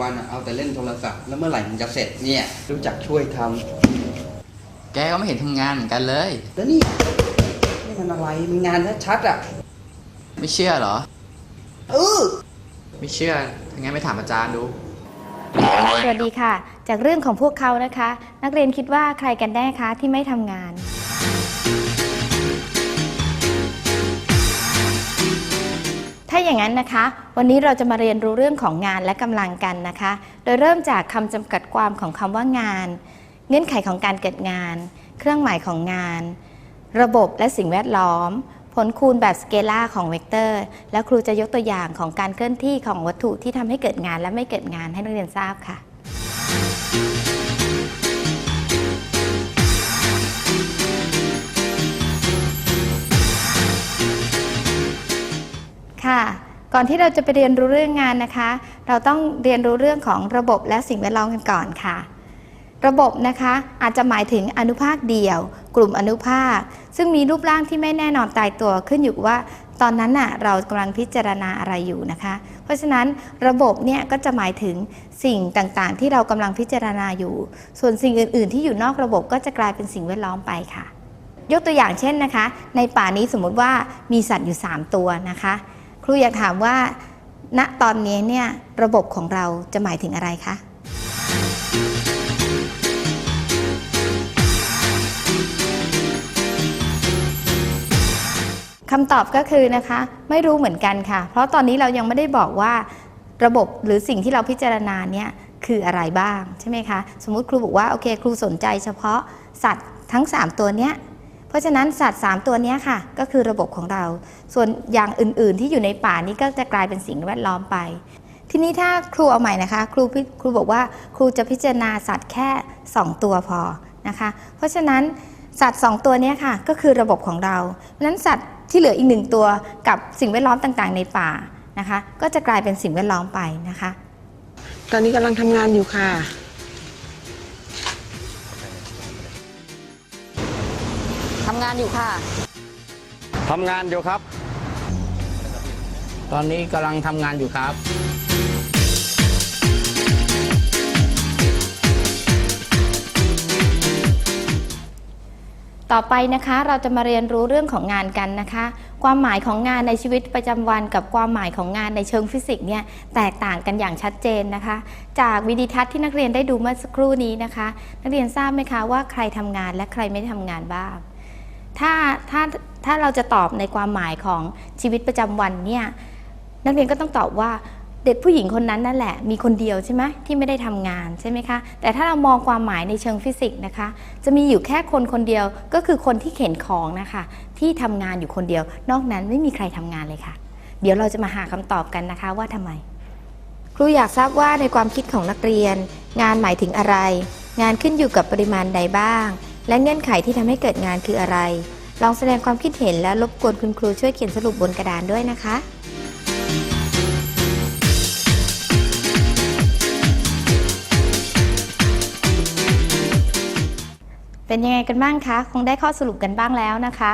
วันๆอะเอาแต่เล่นโทรศัพท์แล้วเมื่อไหร่มันจะเสร็จเนี่ยรู้จักช่วยทแกก็ไม่เห็นทำงานเหมือนกันเลยำแล้วนี่นี่มันอะไรมีงานชัดๆอะไม่เชื่อเหรอ เออ ไม่เชื่อถ้างั้นไปถามอาจารย์ดู สวัสดีค่ะ จากเรื่องของพวกเขานะคะ นักเรียนคิดว่าใครกันแน่คะที่ไม่ทำงาน ถ้าอย่างนั้นนะคะ วันนี้เราจะมาเรียนรู้เรื่องของงานและกำลังกันนะคะ โดยเริ่มจากคำจำกัดความของคำว่างาน เงื่อนไขของการเกิดงาน เครื่องหมายของงาน ระบบและสิ่งแวดล้อม ผลคูณแบบสเกลาของเวกเตอร์ แล้วครูจะยกตัวอย่างของการเคลื่อนที่ของวัตถุที่ทำให้เกิดงานและไม่เกิดงานให้นักเรียนทราบค่ะ ค่ะ ก่อนที่เราจะไปเรียนรู้เรื่องงานนะคะ เราต้องเรียนรู้เรื่องของระบบและสิ่งแวดล้อมกันก่อนค่ะ ระบบนะคะอาจจะหมายถึงอนุภาคเดียว กลุ่มอนุภาค ซึ่งมีรูปร่างที่ไม่แน่นอนตายตัวขึ้นอยู่ว่า ตอนนั้นน่ะเรากำลังพิจารณาอะไรอยู่นะคะ เพราะฉะนั้นระบบเนี่ยก็จะหมายถึงสิ่งต่างๆ ที่เรากำลังพิจารณาอยู่ ส่วนสิ่งอื่น ๆ ที่อยู่นอกระบบก็จะกลายเป็นสิ่งแวดล้อมไปค่ะยกตัวอย่างเช่นนะคะ ในป่านี้สมมุติว่ามีสัตว์อยู่ 3 ตัวนะคะ รูอยากถามว่า ณตอนนี้เนี่ยระบบของเราจะหมายถึงอะไรคะคำตอบก็คือนะคะ ไม่รู้เหมือนกันค่ะ เพราะตอนนี้เรายังไม่ได้บอกว่าระบบหรือสิ่งที่เราพิจารณาเนี่ยคืออะไรบ้างใช่ไหมคะ สมมุติครูบอกว่าโอเค ครูสนใจเฉพาะสัตว์ทั้ง 3 ตัวเนี้ย เพราะฉะนั้นสัตว์3ตัวนี้ค่ะ ก็คือระบบของเรา ส่วนอย่างอื่นๆ ที่อยู่ในป่านี้ก็จะกลายเป็นสิ่งแวดล้อมไป ทีนี้ถ้าครูเอาใหม่นะคะ ครูครูบอกว่าครูจะพิจารณาสัตว์แค่ 2 ตัวพอนะคะ เพราะฉะนั้นสัตว์ 2 ตัวนี้ค่ะก็คือระบบของเราเพราะฉะนั้นสัตว์ที่เหลืออีกหนึ่งตัวกับสิ่งแวดล้อมต่างๆ ในป่านะคะ ก็จะกลายเป็นสิ่งแวดล้อมไปนะคะ ตอนนี้กำลังทำงานอยู่ค่ะ ทำงานอยู่ค่ะ ทำงานอยู่ครับ ตอนนี้กำลังทำงานอยู่ครับ ต่อไปนะคะเราจะมาเรียนรู้เรื่องของงานกันนะคะ ความหมายของงานในชีวิตประจำวันกับความหมายของงานในเชิงฟิสิกส์เนี่ยแตกต่างกันอย่างชัดเจนนะคะ จากวิดีทัศน์ที่นักเรียนได้ดูเมื่อสักครู่นี้นะคะ นักเรียนทราบไหมคะว่าใครทำงานและใครไม่ได้ทำงานบ้าง ถ้าถ้าถ้าเราจะตอบในความหมายของชีวิตประจำวันเนี่ยนักเรียนก็ต้องตอบว่าเด็กผู้หญิงคนนั้นนั่นแหละมีคนเดียวใช่ไหมที่ไม่ได้ทำงานใช่ไหมคะ แต่ถ้าเรามองความหมายในเชิงฟิสิกส์นะคะ จะมีอยู่แค่คนคนเดียวก็คือคนที่เข็นของนะคะ ที่ทำงานอยู่คนเดียว นอกนั้นไม่มีใครทำงานเลยค่ะ เดี๋ยวเราจะมาหาคำตอบกันนะคะว่าทำไม ครูอยากทราบว่าในความคิดของนักเรียน งานหมายถึงอะไร งานขึ้นอยู่กับปริมาณใดบ้าง และเงื่อนไขที่ทำให้เกิดงานคืออะไร ลองแสดงความคิดเห็นและรบกวนคุณครูช่วยเขียนสรุปบนกระดานด้วยนะคะเป็นยังไงกันบ้างคะ คงได้ข้อสรุปกันบ้างแล้วนะคะ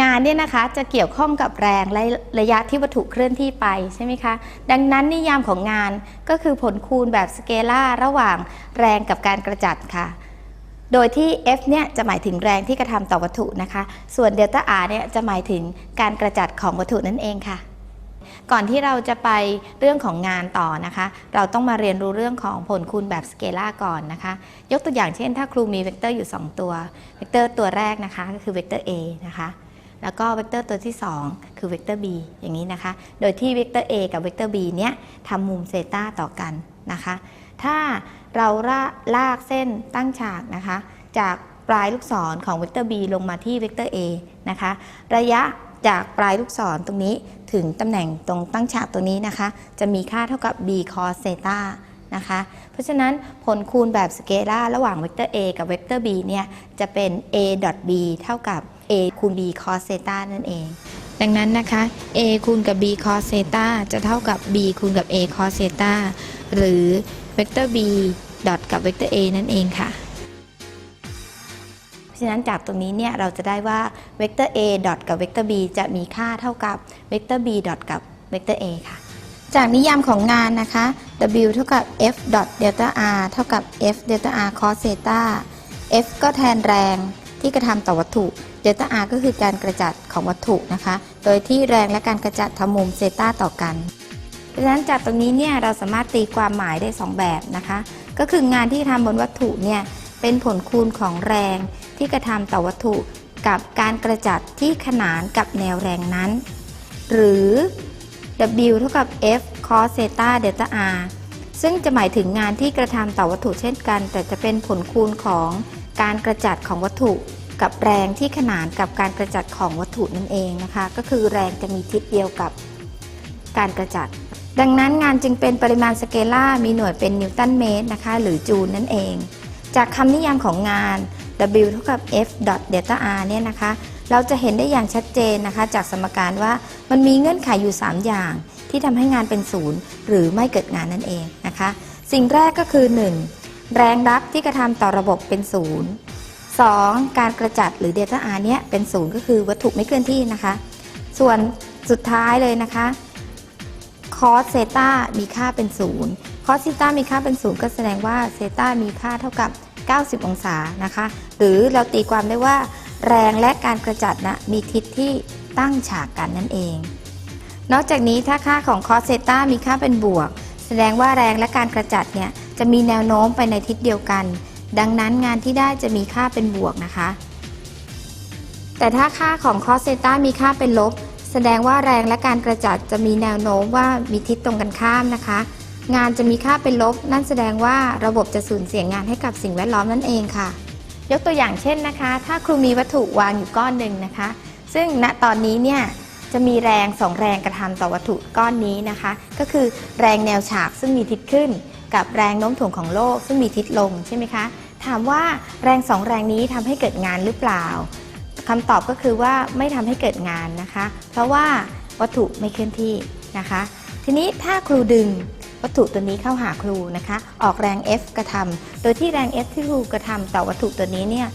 งานเนี่ยนะคะจะเกี่ยวข้องกับแรงและระยะที่วัตถุเคลื่อนที่ไปใช่ไหมคะ ดังนั้นนิยามของงานก็คือผลคูณแบบสเกลาระหว่างแรงกับการกระจัดค่ะ โดยที่ F เนี่ยจะหมายถึงแรงที่กระทำต่อวัตถุนะคะ ส่วนเดลต้า R เนี่ยจะหมายถึงการกระจัดของวัตถุนั่นเองค่ะ ก่อนที่เราจะไปเรื่องของงานต่อนะคะ เราต้องมาเรียนรู้เรื่องของผลคูณแบบสเกลาก่อนนะคะ ยกตัวอย่างเช่น ถ้าครูมีเวกเตอร์อยู่ 2 ตัว เวกเตอร์ตัวแรกนะคะก็คือเวกเตอร์ A นะคะแล้วก็เวกเตอร์ตัวที่ 2 คือเวกเตอร์ b อย่างนี้นะคะ โดยที่เวกเตอร์ a กับเวกเตอร์ b เนี้ยทำมุมเซตาต่อกันนะคะ ถ้า เราลากเส้นตั้งฉากนะคะ จากปลายลูกศรของเวกเตอร์ b ลงมาที่เวกเตอร์ a นะคะ ระยะจากปลายลูกศรตรงนี้ถึงตำแหน่งตรงตั้งฉากตัวนี้นะคะ จะมีค่าเท่ากับ b cos เซตานะคะ เพราะฉะนั้นผลคูณแบบสเกลาระหว่างเวกเตอร์ a กับเวกเตอร์ b เนี่ยจะเป็น a b เท่ากับ a คูณ b cos เซตานั่นเอง ดังนั้นนะคะ a คูณกับ b cos เซตาจะเท่ากับ b คูณกับ a cos เซตาหรือ เวกเตอร์ b ดอทกับเวกเตอร์ a นั่นเองค่ะ เพราะฉะนั้นจากตรงนี้เนี่ยเราจะได้ว่าเวกเตอร์ a ดอทกับเวกเตอร์ b จะมีค่าเท่ากับเวกเตอร์ b ดอทกับเวกเตอร์ a ค่ะ จากนิยามของงานนะคะ W เท่ากับ F dot delta R เท่ากับ F delta R cos theta F ก็แทนแรงที่กระทำต่อวัตถุ delta R ก็คือการกระจัดของวัตถุนะคะ โดยที่แรงและการกระจัดทำมุมเซต้าต่อกัน ราะฉะนั้นจากตรงนี้เนี่ยเราสามารถตีความหมายได้ 2 แบบนะคะ ก็คืองานที่ทำบนวัตถุเนี่ยเป็นผลคูณของแรงที่กระทำต่อวัตถุกับการกระจัดที่ขนานกับแนวแรงนั้น หรือ W เท่ากับ F cos theta delta R ซึ่งจะหมายถึงงานที่กระทำต่อวัตถุเช่นกัน แต่จะเป็นผลคูณของการกระจัดของวัตถุ กับแรงที่ขนานกับการกระจัดของวัตถุนั่นเองนะคะ ก็คือแรงจะมีทิศเดียวกับการกระจัด ดังนั้นงานจึงเป็นปริมาณสเกลามีหน่วยเป็นนิวตันเมตรนะคะ หรือจูลนั่นเอง จากคำนิยามของงาน W เท่ากับ F dot delta R เนี่ยนะคะ เราจะเห็นได้อย่างชัดเจนนะคะ จากสมการว่ามันมีเงื่อนไขอยู่ 3 อย่าง ที่ทำให้งานเป็นศูนย์หรือไม่เกิดงานนั่นเองนะคะ สิ่งแรกก็คือ 1. แรงรับที่กระทำต่อระบบเป็นศูนย์ 2. การกระจัดหรือ delta R เนี่ยเป็นศูนย์ก็คือวัตถุไม่เคลื่อนที่นะคะ ส่วนสุดท้ายเลยนะคะ cos เซตามีค่าเป็นศูนย์ cos เซตามีค่าเป็นศูนย์ก็แสดงว่าเซตามีค่าเท่ากับ 90 องศานะคะ หรือเราตีความได้ว่า แรงและการกระจัดนะมีทิศที่ตั้งฉากกันนั่นเอง นอกจากนี้ถ้าค่าของ cos เซตามีค่าเป็นบวก แสดงว่าแรงและการกระจัดเนี่ยจะมีแนวโน้มไปในทิศเดียวกัน ดังนั้นงานที่ได้จะมีค่าเป็นบวกนะคะ แต่ถ้าค่าของ cos เซตามีค่าเป็นลบ แสดงว่าแรงและการกระจัดจะมีแนวโน้มว่ามีทิศตรงกันข้ามนะคะ งานจะมีค่าเป็นลบ นั่นแสดงว่าระบบจะสูญเสียงานให้กับสิ่งแวดล้อมนั่นเองค่ะ ยกตัวอย่างเช่นนะคะ ถ้าครูมีวัตถุวางอยู่ก้อนหนึ่งนะคะ ซึ่งณตอนนี้เนี่ยจะมีแรงสองแรงกระทำต่อวัตถุก้อนนี้นะคะ ก็คือแรงแนวฉากซึ่งมีทิศขึ้น กับแรงโน้มถ่วงของโลกซึ่งมีทิศลงใช่ไหมคะถามว่าแรงสองแรงนี้ทำให้เกิดงานหรือเปล่า คำตอบก็คือว่าไม่ทำให้เกิดงานนะคะ เพราะว่าวัตถุไม่เคลื่อนที่นะคะ ทีนี้ถ้าครูดึงวัตถุตัวนี้เข้าหาครูนะคะ ออกแรง F กระทำโดยที่แรง F ที่ครูกระทำต่อวัตถุตัวนี้เนี่ย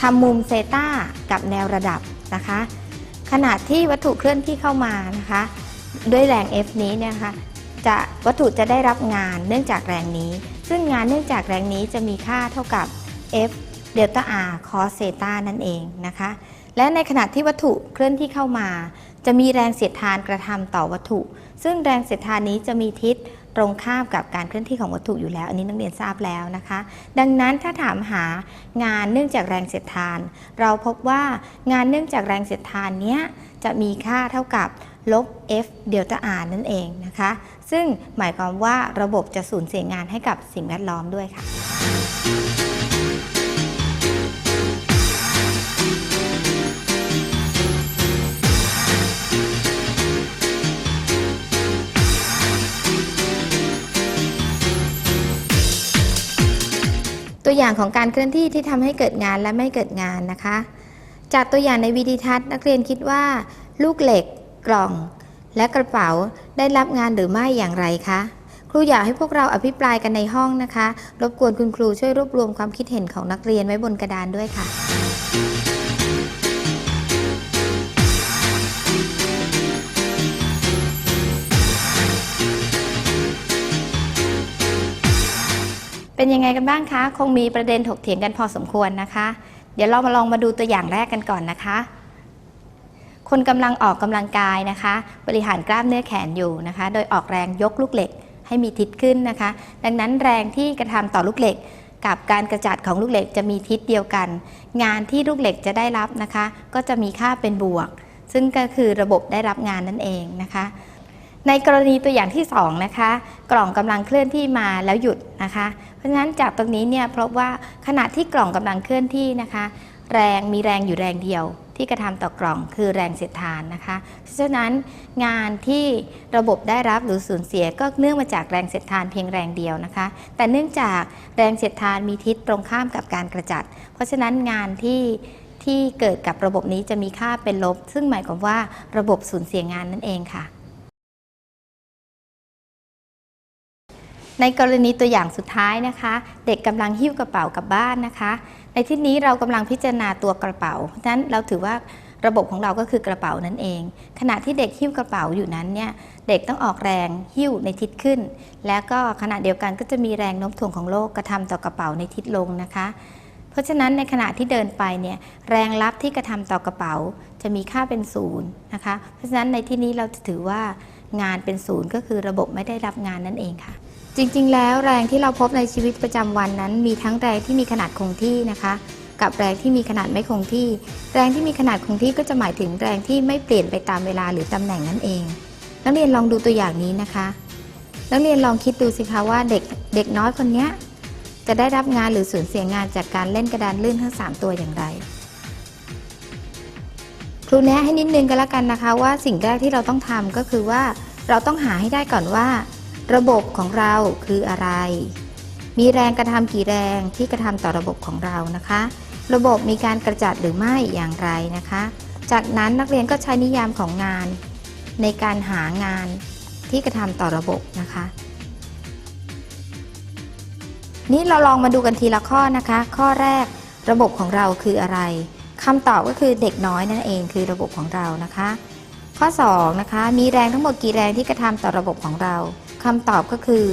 ทำมุมเซต้ากับแนวระดับนะคะ ขณะที่วัตถุเคลื่อนที่เข้ามานะคะ ด้วยแรง F นี้เนี่ยนะคะจะวัตถุจะได้รับงานเนื่องจากแรงนี้ ซึ่งงานเนื่องจากแรงนี้จะมีค่าเท่ากับ F เดลต้า R cos เซตานั่นเองนะคะ และในขณะที่วัตถุเคลื่อนที่เข้ามา จะมีแรงเสียดทานกระทำต่อวัตถุ ซึ่งแรงเสียดทานนี้จะมีทิศตรงข้ามกับการเคลื่อนที่ของวัตถุอยู่แล้ว อันนี้นักเรียนทราบแล้วนะคะ ดังนั้นถ้าถามหางานเนื่องจากแรงเสียดทาน เราพบว่างานเนื่องจากแรงเสียดทานเนี้ยจะมีค่าเท่ากับลบ F เดลต้า R นั่นเองนะคะ ซึ่งหมายความว่าระบบจะสูญเสียงานให้กับสิ่งแวดล้อมด้วยค่ะ ตัวอย่างของการเคลื่อนที่ที่ทำให้เกิดงานและไม่เกิดงานนะคะ จากตัวอย่างในวิดีทัศน์นักเรียนคิดว่า ลูกเหล็ก กล่อง และกระเป๋าได้รับงานหรือไม่อย่างไรคะครูอยากให้พวกเราอภิปรายกันในห้องนะคะ รบกวนคุณครูช่วยรวบรวมความคิดเห็นของนักเรียนไว้บนกระดานด้วยค่ะ เป็นยังไงกันบ้างคะ คงมีประเด็นถกเถียงกันพอสมควรนะคะ เดี๋ยวเรามาลองมาดูตัวอย่างแรกกันก่อนนะคะ คนกำลังออกกำลังกายนะคะ บริหารกล้ามเนื้อแขนอยู่นะคะ โดยออกแรงยกลูกเหล็กให้มีทิศขึ้นนะคะ ดังนั้นแรงที่กระทำต่อลูกเหล็ก กับการกระจัดของลูกเหล็กจะมีทิศเดียวกัน งานที่ลูกเหล็กจะได้รับนะคะ ก็จะมีค่าเป็นบวก ซึ่งก็คือระบบได้รับงานนั่นเองนะคะ ในกรณีตัวอย่างที่2นะคะกล่องกำลังเคลื่อนที่มาแล้วหยุดนะคะ เพราะฉะนั้นจากตรงนี้เนี่ยพบว่าขณะที่กล่องกำลังเคลื่อนที่นะคะ แรงมีแรงอยู่แรงเดียว ที่กระทำต่อกล่องคือแรงเสียดทานนะคะ เพราะฉะนั้นงานที่ระบบได้รับหรือสูญเสียก็เนื่องมาจากแรงเสียดทานเพียงแรงเดียวนะคะ แต่เนื่องจากแรงเสียดทานมีทิศตรงข้ามกับการกระจัด เพราะฉะนั้นงานที่ที่เกิดกับระบบนี้จะมีค่าเป็นลบ ซึ่งหมายความว่าระบบสูญเสียงานนั่นเองค่ะ ในกรณีตัวอย่างสุดท้ายนะคะ เด็กกำลังหิ้วกระเป๋ากลับบ้านนะคะ ในที่นี้เรากำลังพิจารณาตัวกระเป๋าเพราะฉะนั้นเราถือว่าระบบของเราก็คือกระเป๋านั่นเอง ขณะที่เด็กหิ้วกระเป๋าอยู่นั้นเนี่ยเด็กต้องออกแรงหิ้วในทิศขึ้น แล้วก็ขณะเดียวกันก็จะมีแรงโน้มถ่วงของโลกกระทำต่อกระเป๋าในทิศลงนะคะ เพราะฉะนั้นในขณะที่เดินไปเนี่ยแรงรับที่กระทำต่อกระเป๋าจะมีค่าเป็นศูนย์นะคะเพราะฉะนั้นในที่นี้เราจะถือว่างานเป็นศูนย์ก็คือระบบไม่ได้รับงานนั่นเองค่ะ จริงๆ แล้วแรงที่เราพบในชีวิตประจำวันนั้น มีทั้งแรงที่มีขนาดคงที่นะคะ กับแรงที่มีขนาดไม่คงที่ แรงที่มีขนาดคงที่ก็จะหมายถึงแรงที่ไม่เปลี่ยนไปตามเวลาหรือตำแหน่งนั่นเอง นักเรียนลองดูตัวอย่างนี้นะคะ นักเรียนลองคิดดูสิคะว่าเด็กเด็กน้อยคนเนี้ยจะได้รับงานหรือสูญเสียงานจากการเล่นกระดานลื่นทั้ง3ตัวอย่างไร ครูแนะให้นิดนึงก็แล้วกันนะคะว่าสิ่งแรกที่เราต้องทำก็คือว่าเราต้องหาให้ได้ก่อนว่า ระบบของเราคืออะไร มีแรงกระทำกี่แรงที่กระทำต่อระบบของเรานะคะ ระบบมีการกระจัดหรือไม่อย่างไรนะคะ จากนั้นนักเรียนก็ใช้นิยามของงาน ในการหางานที่กระทำต่อระบบนะคะ นี่เราลองมาดูกันทีละข้อนะคะ ข้อแรกระบบของเราคืออะไรคำตอบก็คือเด็กน้อยนั่นเองคือระบบของเรานะคะ ข้อ2นะคะมีแรงทั้งหมดกี่แรงที่กระทำต่อระบบของเรา คำตอบก็คือ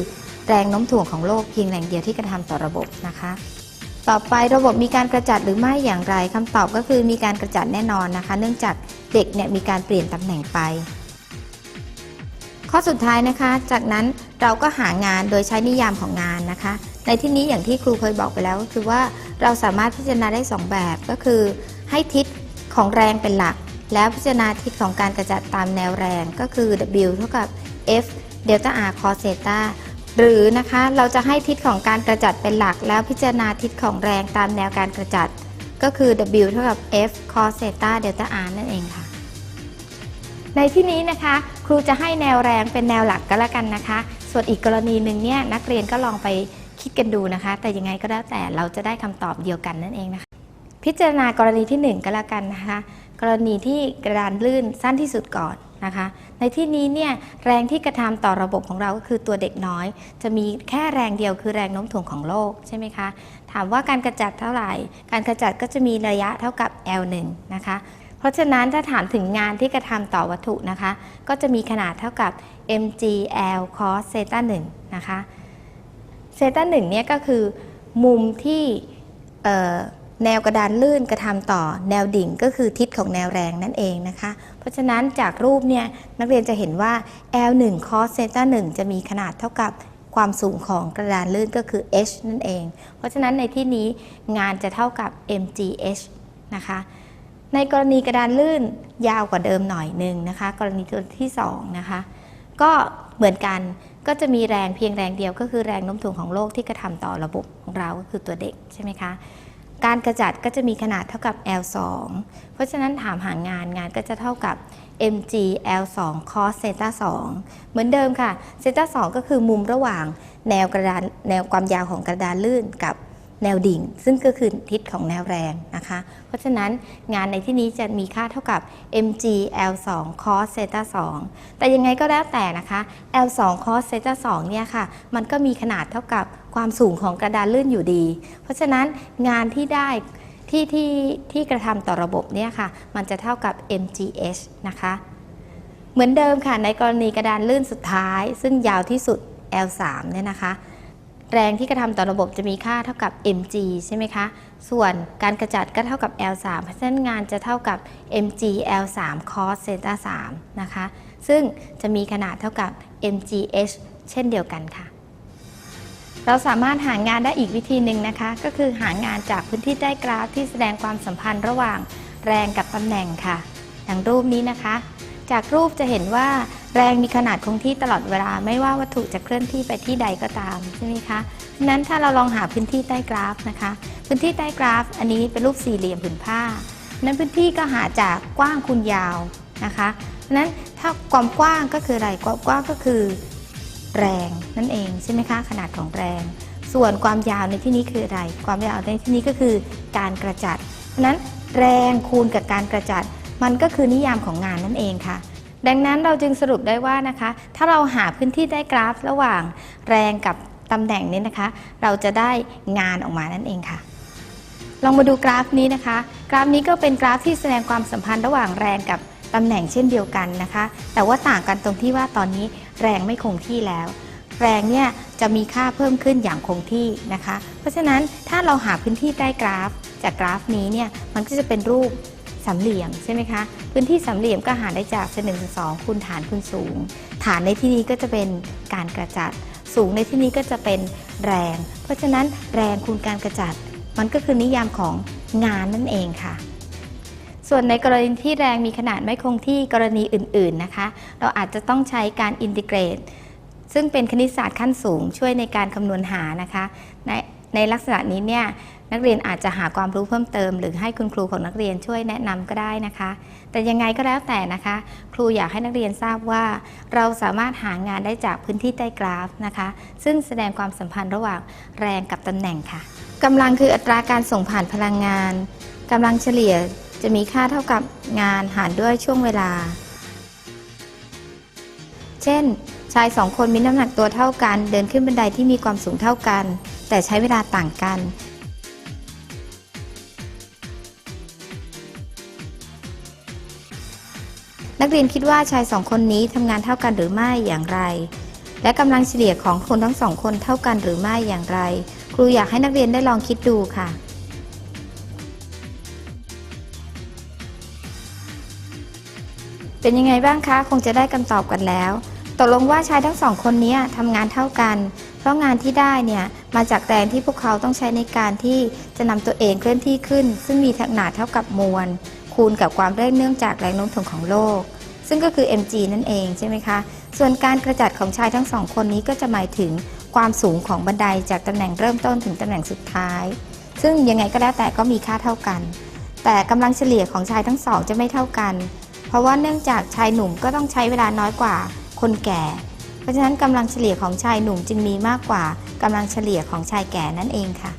แรงโน้มถ่วงของโลกเพียงแรงเดียวที่กระทำต่อระบบนะคะ ต่อไประบบมีการกระจัดหรือไม่อย่างไรคำตอบก็คือมีการกระจัดแน่นอนนะคะ เนื่องจากเด็กเนี่ยมีการเปลี่ยนตำแหน่งไป ข้อสุดท้ายนะคะ จากนั้นเราก็หางานโดยใช้นิยามของงานนะคะ ในที่นี้อย่างที่ครูเคยบอกไปแล้วก็คือว่าเราสามารถพิจารณาได้ 2 แบบก็คือ ให้ทิศของแรงเป็นหลัก แล้วพิจารณาทิศของการกระจัดตามแนวแรงก็คือ W เท่ากับ F เดลต้า R cos เซตาหรือนะคะเราจะให้ทิศของการกระจัดเป็นหลัก แล้วพิจารณาทิศของแรงตามแนวการกระจัด ก็คือ W เท่ากับ F cos เซตาเดลต้า R นั่นเองค่ะ ในที่นี้นะคะ ครูจะให้แนวแรงเป็นแนวหลักก็แล้วกันนะคะ ส่วนอีกกรณีหนึ่งเนี่ยนักเรียนก็ลองไปคิดกันดูนะคะ แต่ยังไงก็แล้วแต่เราจะได้คำตอบเดียวกันนั่นเองนะคะ พิจารณากรณีที่ 1 ก็แล้วกันนะคะ กรณีที่กระดานลื่นสั้นที่สุดก่อนนะคะ ในที่นี้เนี่ยแรงที่กระทำต่อระบบของเราก็คือตัวเด็กน้อย จะมีแค่แรงเดียวคือแรงโน้มถ่วงของโลกใช่ไหมคะ ถามว่าการกระจัดเท่าไหร่ การกระจัดก็จะมีระยะเท่ากับ L1 นะคะ เพราะฉะนั้นถ้าถามถึงงานที่กระทำต่อวัตถุนะคะ ก็จะมีขนาดเท่ากับ mgl cos เซต้า1นะคะเซต้า1เนี่ยก็คือมุมที่ แนวกระดานลื่นกระทำต่อแนวดิ่งก็คือทิศของแนวแรงนั่นเองนะคะ เพราะฉะนั้นจากรูปเนี่ยนักเรียนจะเห็นว่า L1 cos เซตา1จะมีขนาดเท่ากับความสูงของกระดานลื่นก็คือ h นั่นเอง เพราะฉะนั้นในที่นี้งานจะเท่ากับ mgh นะคะ ในกรณีกระดานลื่นยาวกว่าเดิมหน่อยหนึ่งนะคะ กรณีตัวที่2นะคะ ก็เหมือนกันก็จะมีแรงเพียงแรงเดียวก็คือแรงโน้มถ่วงของโลกที่กระทำต่อระบบของเราก็คือตัวเด็กใช่ไหมคะ การกระจัดก็จะมีขนาดเท่ากับ L2 เพราะฉะนั้นถามหางานงานก็จะเท่ากับ mg L2 cos เซตา2เหมือนเดิมค่ะเซตา2ก็คือมุมระหว่างแนวกระดานแนวความยาวของกระดานลื่นกับแนวดิ่ง ซึ่งก็คือทิศของแนวแรงนะคะ เพราะฉะนั้นงานในที่นี้จะมีค่าเท่ากับ mg L2 cos เซตา2แต่ยังไงก็แล้วแต่นะคะ L2 cos เซตา2เนี่ยค่ะ มันก็มีขนาดเท่ากับ ความสูงของกระดานลื่นอยู่ดี เพราะฉะนั้นงานที่ได้ที่ที่ที่กระทำต่อระบบเนี่ยค่ะ มันจะเท่ากับ mgh นะคะ เหมือนเดิมค่ะ ในกรณีกระดานลื่นสุดท้าย ซึ่งยาวที่สุด L3 เนี่ยนะคะ แรงที่กระทำต่อระบบจะมีค่าเท่ากับ mg ใช่ไหมคะ ส่วนการกระจัดก็เท่ากับ L3 เพราะฉะนั้นงานจะเท่ากับ mg L3 cos เซตา3นะคะ ซึ่งจะมีขนาดเท่ากับ mgh เช่นเดียวกันค่ะ เราสามารถหางานได้อีกวิธีหนึ่งนะคะ ก็คือหางานจากพื้นที่ใต้กราฟที่แสดงความสัมพันธ์ระหว่างแรงกับตำแหน่งค่ะ อย่างรูปนี้นะคะ จากรูปจะเห็นว่าแรงมีขนาดคงที่ตลอดเวลาไม่ว่าวัตถุจะเคลื่อนที่ไปที่ใดก็ตามใช่ไหมคะฉะนั้นถ้าเราลองหาพื้นที่ใต้กราฟนะคะ พื้นที่ใต้กราฟ อันนี้เป็นรูปสี่เหลี่ยมผืนผ้านั้นพื้นที่ก็หาจากกว้างคูณยาวนะคะนั้นถ้าความกว้างก็คืออะไรความกว้างก็คือ แรงนั่นเองใช่ไหมคะขนาดของแรง ส่วนความยาวในที่นี้คืออะไร ความยาวในที่นี้ก็คือการกระจัด เพราะนั้นแรงคูณกับการกระจัด มันก็คือนิยามของงานนั่นเองค่ะ ดังนั้นเราจึงสรุปได้ว่านะคะ ถ้าเราหาพื้นที่ได้กราฟระหว่างแรงกับตำแหน่งนี้นะคะ เราจะได้งานออกมานั่นเองค่ะลองมาดูกราฟนี้นะคะ กราฟนี้ก็เป็นกราฟที่แสดงความสัมพันธ์ระหว่างแรงกับตำแหน่งเช่นเดียวกันนะคะ แต่ว่าต่างกันตรงที่ว่าตอนนี้ แรงไม่คงที่แล้ว แรงเนี่ยจะมีค่าเพิ่มขึ้นอย่างคงที่นะคะ เพราะฉะนั้นถ้าเราหาพื้นที่ใต้กราฟ จากกราฟนี้เนี่ยมันก็จะเป็นรูปสามเหลี่ยมใช่ไหมคะพื้นที่สามเหลี่ยมก็หาได้จากเศษหนึ่งส่วนสองคูณฐานคูณสูง ฐานในที่นี้ก็จะเป็นการกระจัด สูงในที่นี้ก็จะเป็นแรง เพราะฉะนั้นแรงคูณการกระจัด มันก็คือนิยามของงานนั่นเองค่ะ ส่วนในกรณีที่แรงมีขนาดไม่คงที่กรณีอื่นๆนะคะ เราอาจจะต้องใช้การอินทิเกรต ซึ่งเป็นคณิตศาสตร์ขั้นสูง ช่วยในการคำนวณหานะคะ ในในลักษณะนี้เนี่ยนักเรียนอาจจะหาความรู้เพิ่มเติม หรือให้คุณครูของนักเรียนช่วยแนะนำก็ได้นะคะ แต่ยังไงก็แล้วแต่นะคะ ครูอยากให้นักเรียนทราบว่า เราสามารถหางานได้จากพื้นที่ใต้กราฟนะคะ ซึ่งแสดงความสัมพันธ์ระหว่างแรงกับตำแหน่งค่ะกำลังคืออัตราการส่งผ่านพลังงานกำลังเฉลี่ย จะมีค่าเท่ากับงานหารด้วยช่วงเวลา เช่น ชายสองคนมีน้ำหนักตัวเท่ากัน เดินขึ้นบันไดที่มีความสูงเท่ากัน แต่ใช้เวลาต่างกัน นักเรียนคิดว่าชายสองคนนี้ทำงานเท่ากันหรือไม่อย่างไร และกำลังเฉลี่ยของคนทั้งสองคนเท่ากันหรือไม่อย่างไร ครูอยากให้นักเรียนได้ลองคิดดูค่ะ เป็นยังไงบ้างคะ คงจะได้คำตอบกันแล้ว ตกลงว่าชายทั้งสองคนนี้ทำงานเท่ากัน เพราะงานที่ได้เนี่ยมาจากแรงที่พวกเขาต้องใช้ในการที่จะนำตัวเองเคลื่อนที่ขึ้น ซึ่งมีขนาดเท่ากับมวล คูณกับความเร่งเนื่องจากแรงโน้มถ่วงของโลก ซึ่งก็คือ mg นั่นเองใช่ไหมคะ ส่วนการกระจัดของชายทั้งสองคนนี้ก็จะหมายถึงความสูงของบันไดจากตำแหน่งเริ่มต้นถึงตำแหน่งสุดท้าย ซึ่งยังไงก็แล้วแต่ก็มีค่าเท่ากัน แต่กำลังเฉลี่ยของชายทั้งสองจะไม่เท่ากัน เพราะว่าเนื่องจากชายหนุ่มก็ต้องใช้เวลาน้อยกว่าคนแก่ เพราะฉะนั้นกำลังเฉลี่ยของชายหนุ่มจึงมีมากกว่ากำลังเฉลี่ยของชายแก่นั่นเองค่ะ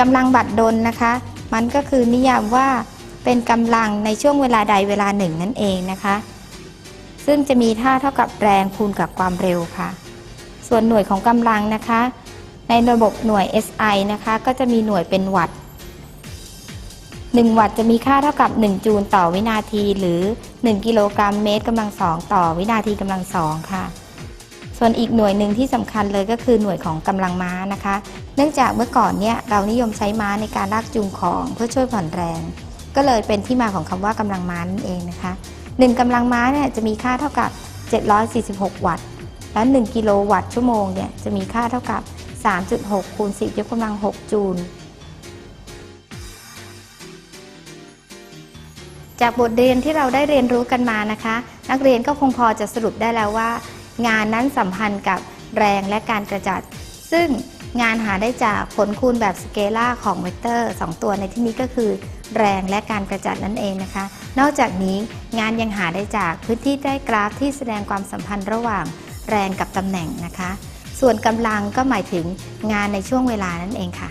กำลังบัดดลนะคะ มันก็คือนิยามว่าเป็นกำลังในช่วงเวลาใดเวลาหนึ่งนั่นเองนะคะ ซึ่งจะมีท่าเท่ากับแรงคูณกับความเร็วค่ะ ส่วนหน่วยของกำลังนะคะ ในระบบหน่วย SI นะคะ ก็จะมีหน่วยเป็นวัตต์ 1 วัตต์จะมีค่าเท่ากับ 1 จูลต่อวินาที หรือ 1 กิโลกรัมเมตรกำลังสองต่อวินาทีกำลังสองค่ะ ส่วนอีกหน่วยหนึ่งที่สำคัญเลยก็คือหน่วยของกำลังม้านะคะ เนื่องจากเมื่อก่อนเนี่ยเรานิยมใช้ม้าในการลากจูงของเพื่อช่วยผ่อนแรง ก็เลยเป็นที่มาของคำว่ากำลังม้านั่นเองนะคะ1กำลังม้าเนี่ยจะมีค่าเท่ากับ 746 วัตต์ และ 1 กิโลวัตต์ชั่วโมงเนี่ยจะมีค่าเท่ากับ 3.6คูณ10ยกกำลัง 6 จูล จากบทเรียนที่เราได้เรียนรู้กันมานะคะ นักเรียนก็คงพอจะสรุปได้แล้วว่า งานนั้นสัมพันธ์กับแรงและการกระจัด ซึ่งงานหาได้จากผลคูณแบบสเกล่าของเวกเตอร์ 2 ตัวในที่นี้ก็คือ แรงและการกระจัดนั่นเองนะคะ นอกจากนี้งานยังหาได้จากพื้นที่ใต้กราฟที่แสดงความสัมพันธ์ระหว่างแรงกับตำแหน่งนะคะ ส่วนกำลังก็หมายถึงงานในช่วงเวลานั่นเองค่ะ